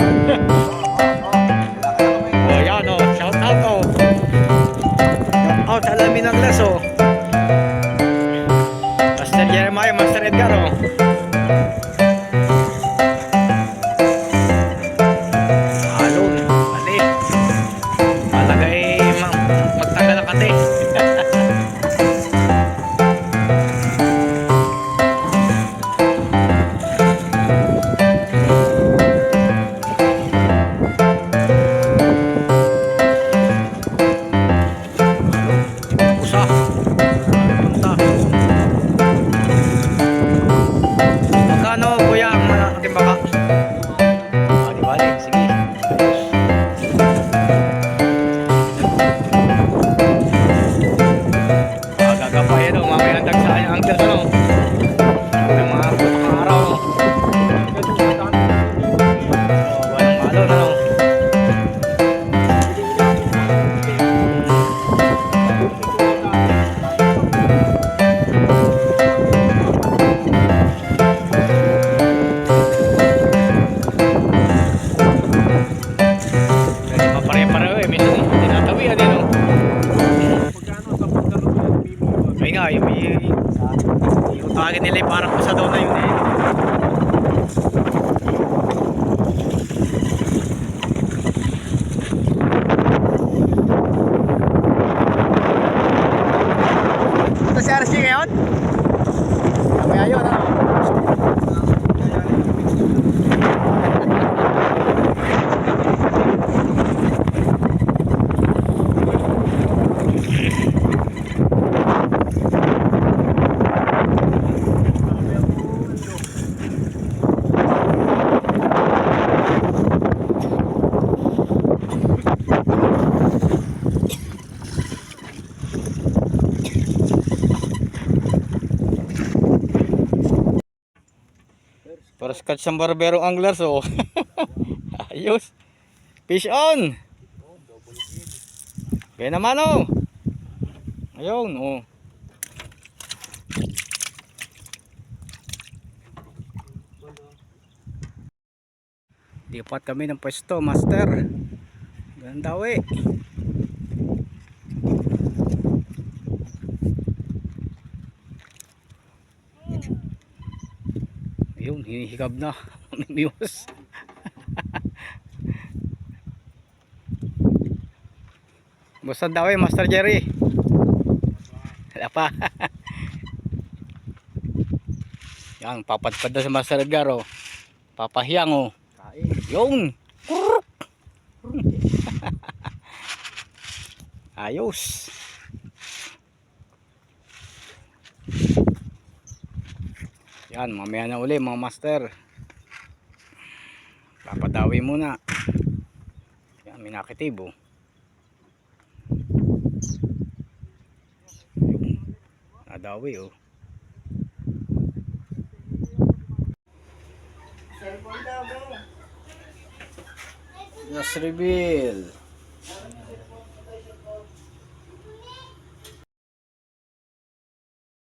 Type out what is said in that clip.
o oh, yan o, oh. shout out o. Oh. Master Jeremiah, Master Edgar. Oh. Yeah. Tawagin nila parang kusa daw na yun eh. Ito si RSG ngayon? Kami ayun ano? Para sa katsang barbero anglers oh. Ayos. Fish on. Kaya naman oh. Ayun oh. Lipat kami ng pwesto, master. Ganda we. Ayun, hinihikab na. Mimiwas. Basta daw eh, Master Jerry. Wala pa. Yan, papadpad na sa Master Edgar oh. Papahiyang oh. Yung. Ayos. Yan, mamaya na uli mga master. Papadawi muna. Yan, may nakitibo. Yung, nadawi oh. Last reveal.